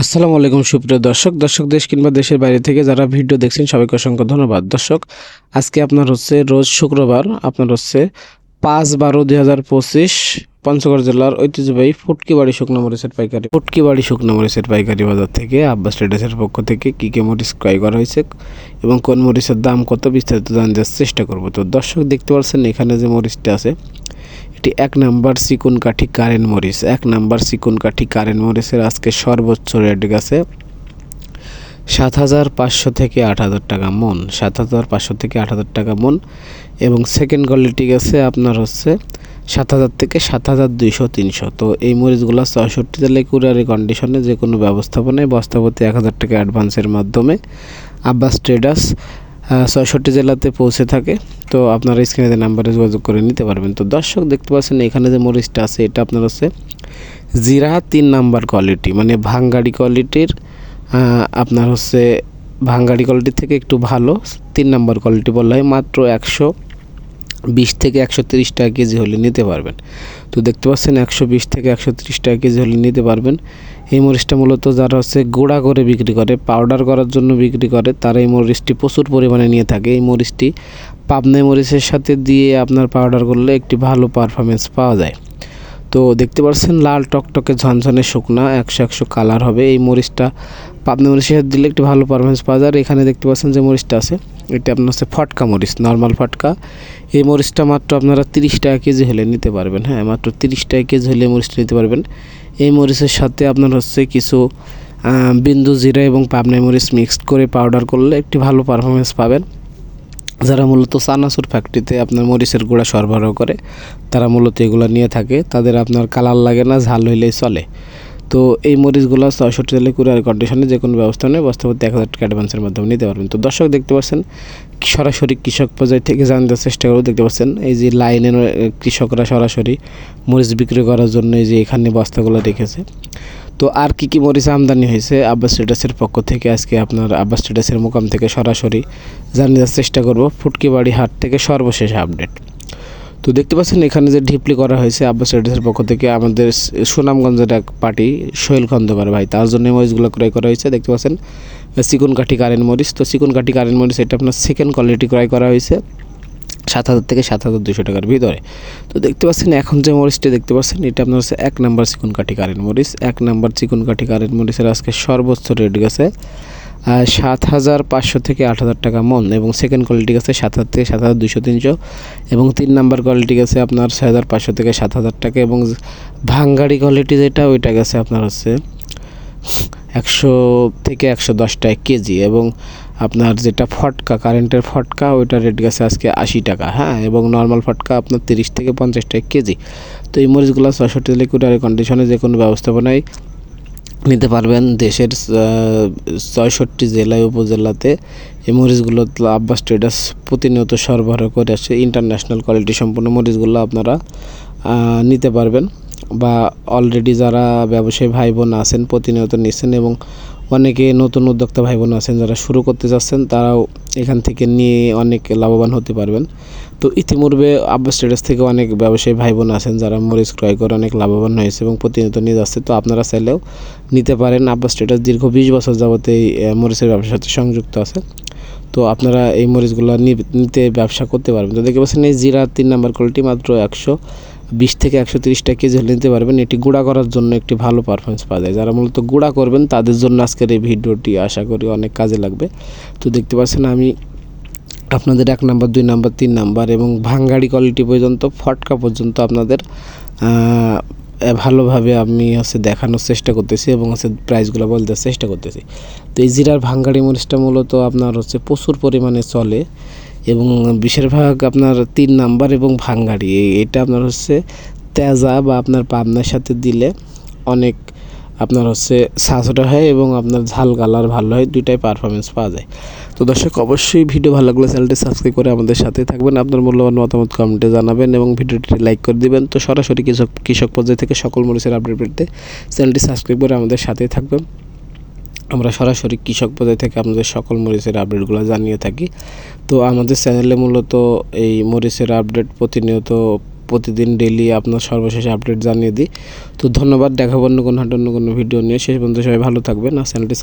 আসসালামু আলাইকুম, সুপ্রিয় দর্শক। দর্শক দেশ কিংবা দেশের বাইরে থেকে যারা ভিডিও দেখছেন, সবাইকে অসংখ্য ধন্যবাদ। দর্শক, আজকে আপনার হচ্ছে রোজ শুক্রবার, আপনার হচ্ছে পাঁচ বারো দুই হাজার পঁচিশ পঞ্চগড় জেলার ঐতিহ্যবাহী ফুটকি বাড়ি শুকনো মরিচের পাইকারি ফুটকি বাড়ি শুকনো মরিচের পাইকারি বাজার থেকে আব্বাস ট্রেডার্সের পক্ষ থেকে কী কী মরিচ ক্রয় করা হয়েছে এবং কোন মরিচের দাম কত বিস্তারিত জানতে চেষ্টা করব। তো দর্শক দেখতে পাচ্ছেন এখানে যে মরিচটা আছে এটি এক নাম্বার চিকুন কাঠি কারেন্ট মরিচ। এক নাম্বার চিকুন কাঠি কারেন্ট মরিচের আজকে সর্বোচ্চ রেট গেছে সাত হাজার পাঁচশো থেকে আট হাজার টাকা মন। সাত হাজার পাঁচশো থেকে আট হাজার টাকা মন এবং সেকেন্ড কোয়ালিটি গেছে আপনার হচ্ছে সাত হাজার থেকে সাত হাজার দুইশো, তিনশো। তো এই মরিচগুলো চৌষট্টি জেলায় কুরিয়ারি কন্ডিশনে যে কোনো ব্যবস্থাপনায় বস্তাপতি এক হাজার টাকা অ্যাডভান্সের মাধ্যমে আব্বাস ট্রেডার্স ছয়ষট্টি জেলাতে পৌঁছে থাকে। তো আপনারা স্ক্রিনে নাম্বারে যোগাযোগ করে নিতে পারবেন। তো দর্শক দেখতে পাচ্ছেন, এখানে যে মরিচটা আছে, এটা আপনার হচ্ছে জিরা তিন নাম্বার কোয়ালিটি মানে ভাঙ্গাড়ি কোয়ালিটির আপনার হচ্ছে ভাঙ্গাড়ি কোয়ালিটির থেকে একটু ভালো, তিন নাম্বার কোয়ালিটি বলা হয়। মাত্র একশো বিশ থেকে একশো তিরিশ টাকা কেজি হলে নিতে পারবেন। তো দেখতে পাচ্ছেন একশো বিশ থেকে একশো তিরিশ টাকা কেজি হলে নিতে পারবেন। এই মরিচটা মূলত যারা হচ্ছে গুঁড়া করে বিক্রি করে, পাউডার করার জন্য বিক্রি করে, তারা এই মরিচটি প্রচুর পরিমাণে নিয়ে থাকে। এই মরিচটি পাবনাই মরিচের সাথে দিয়ে আপনার পাউডার করলে একটি ভালো পারফরমেন্স পাওয়া যায়। তো দেখতে পাচ্ছেন লাল টকটকে ঝনঝনে শুকনা, একশো একশো কালার হবে। এই মরিচটা পাবনা মরিচের সাথে দিলে একটি ভালো পারফরমেন্স পাওয়া যায়। এখানে দেখতে পাচ্ছেন যে মরিচটা আছে এটা আপনার হচ্ছে ফটকা মরিচ নর্মাল ফটকা। এই মরিচটা মাত্র আপনারা তিরিশ টাকা কেজি হলে নিতে পারবেন হ্যাঁ মাত্র তিরিশ টাকা কেজি হলে মরিচটা নিতে পারবেন। এই মরিচের সাথে আপনার হচ্ছে কিছু বিন্দু জিরা এবং পাবনাই মরিচ মিক্সড করে পাউডার করলে একটি ভালো পারফরমেন্স পাবেন। যারা মূলত চানাচুর ফ্যাক্টরিতে আপনার মরিচের গুঁড়া সরবরাহ করে, তারা মূলত এগুলো নিয়ে থাকে। তাদের আপনার কালার লাগে না, ঝাল হইলেই চলে। তো এই মরিচগুলো ছয়ষট্টি জেলে কুরিয়ার কন্ডিশনে যে কোনো ব্যবস্থা নেই বস্তাপতি এক হাজার টাকা অ্যাডভান্সের মাধ্যমে নিতে পারবেন। তো দর্শক দেখতে পাচ্ছেন, সরাসরি কৃষক পর্যায় থেকে জানতে চেষ্টা করব, দেখতে পাচ্ছেন, এই যে লাইনের কৃষকরা সরাসরি মরিচ বিক্রি করার জন্য এই যে এখানে বস্তাগুলো রেখেছে। তো আর কি কি মরিচ আমদানি হয়েছে, আব্বাস স্টেটাসের পক্ষ থেকে আজকে আপনার আব্বাস স্টেটাসের মোকাম থেকে সরাসরি জানিয়ে চেষ্টা করব। ফুটকি বাড়ি হাট থেকে সর্বশেষ আপডেট। তো দেখতে পাচ্ছেন এখানে যে ঢিপলি করা হয়েছে আব্বাস স্টেটাসের পক্ষ থেকে আমাদের সুনামগঞ্জের এক পার্টি, সোহেল খন্দকার ভাই। তার জন্য মরিচগুলো ক্রয় করা হয়েছে, দেখতে পাচ্ছেন? চিকন কাঠি কারেন্ট মরিচ। তো চিকন কাঠি কারেন্ট মরিচ, এটা আপনার সেকেন্ড কোয়ালিটি ক্রয় করা হয়েছে সাত হাজার থেকে সাত হাজার দুশো টাকার ভিতরে। তো দেখতে পাচ্ছেন, এখন যে মরিচটি দেখতে পাচ্ছেন, এটা আপনার হচ্ছে এক নাম্বার চিকন কাঠি কারেন্ট মরিচ। এক নাম্বার চিকন কাঠি কারেন্ট মরিচের আজকে সর্বোচ্চ রেট গেছে সাত হাজার পাঁচশো থেকে আট হাজার টাকা মন এবং সেকেন্ড কোয়ালিটি গেছে সাত হাজার থেকে সাত হাজার দুশো তিনশো এবং তিন নাম্বার কোয়ালিটি গেছে আপনার ছয় হাজার পাঁচশো থেকে সাত হাজার টাকা এবং ভাঙ্গাড়ি কোয়ালিটি যেটা, ওইটা গেছে আপনার হচ্ছে একশো থেকে একশো দশ টাকা কেজি এবং আপনার যেটা ফটকা কারেন্টের ফটকা ওইটা রেট গেছে আজকে আশি টাকা হ্যাঁ? এবং নর্মাল ফটকা আপনার তিরিশ থেকে পঞ্চাশ টাকা কেজি। তো এই মরিচগুলো ছয়ষট্টি লিকুইডারি কন্ডিশনে যে কোনো ব্যবস্থাপনায় নিতে পারবেন দেশের ছয়ষট্টি জেলায়, উপজেলাতে। এই মরিচগুলো আব্বাস ট্রেডার্স প্রতিনিয়ত সরবরাহ করে আসছে ইন্টারন্যাশনাল কোয়ালিটি সম্পন্ন মরিচগুলো আপনারা নিতে পারবেন। বা অলরেডি যারা ব্যবসায়ী ভাই বোন আছেন, প্রতিনিয়ত নিচ্ছেন এবং অনেকে নতুন উদ্যোক্তা ভাই বোন আছেন যারা শুরু করতে চাচ্ছেন, তারাও এখান থেকে নিয়ে অনেক লাভবান হতে পারবেন। তো ইতিপূর্বে আব্বাস স্টেটাস থেকে অনেক ব্যবসায়ী ভাই বোন আছেন যারা মরিচ ক্রয় করে অনেক লাভবান হয়েছে এবং প্রতিনিয়ত নিয়ে যাচ্ছে। তো আপনারা চাইলেও নিতে পারেন। আব্বাস স্টেটাস দীর্ঘ বিশ বছর যাবত এই মরিচের ব্যবসার সাথে সংযুক্ত আছে। তো আপনারা এই মরিচগুলো নিতে ব্যবসা করতে পারবেন। তো দেখে পাচ্ছেন এই জিরা তিন নাম্বার কোয়ালিটি মাত্র একশো। বিশ থেকে একশো তিরিশটা কেজি হলে নিতে পারবেন। এটি গুঁড়া করার জন্য একটি ভালো পারফরমেন্স পাওয়া যায়। যারা মূলত গুঁড়া করবেন, তাদের জন্য আজকের এই ভিডিওটি আশা করি অনেক কাজে লাগবে। তো দেখতে পাচ্ছেন আমি আপনাদের এক নাম্বার, দুই নাম্বার, তিন নাম্বার এবং ভাঙ্গাড়ি কোয়ালিটি পর্যন্ত, ফটকা পর্যন্ত আপনাদের ভালোভাবে আমি হচ্ছে দেখানোর চেষ্টা করতেছি এবং হচ্ছে প্রাইসগুলো বলতে চেষ্টা করতেছি। তো এই জিরার ভাঙ্গাড়ি মরিচটা মূলত আপনার হচ্ছে প্রচুর পরিমাণে চলে। এবং বেশিরভাগ আপনার তিন নাম্বার এবং ভাঙ্গাড়ি এটা আপনার হচ্ছে তেজা বা আপনার পাবনার সাথে দিলে অনেক আপনার হচ্ছে সাজটা হয় এবং আপনার ঝাল কালার ভালো হয়, দুইটাই পারফরমেন্স পাওয়া যায়। তো দর্শক, অবশ্যই ভিডিও ভালো লাগলে চ্যানেলটি সাবস্ক্রাইব করে আমাদের সাথে থাকবেন। আপনার মূল্যবান মতামত কমেন্টে জানাবেন এবং ভিডিওটি লাইক করে দিবেন। তো সরাসরি কৃষক কৃষক পর্যায়ে থেকে সকল মরিচের আপডেট পেতে চ্যানেলটি সাবস্ক্রাইব করে আমাদের সাথে থাকবেন। আমরা সরাসরি কৃষক পর্যায় থেকে আপনাদের সকল মরিচের আপডেটগুলো জানিয়ে থাকি। তো আমাদের চ্যানেলে মূলত এই মরিচের আপডেট প্রতিনিয়ত প্রতিদিন ডেলি আপনার সর্বশেষ আপডেট জানিয়ে দিই। তো ধন্যবাদ, দেখাবো অন্য কোনো অন্য কোনো ভিডিও নিয়ে। শেষ পর্যন্ত সবাই ভালো থাকবেন আর চ্যানেলটি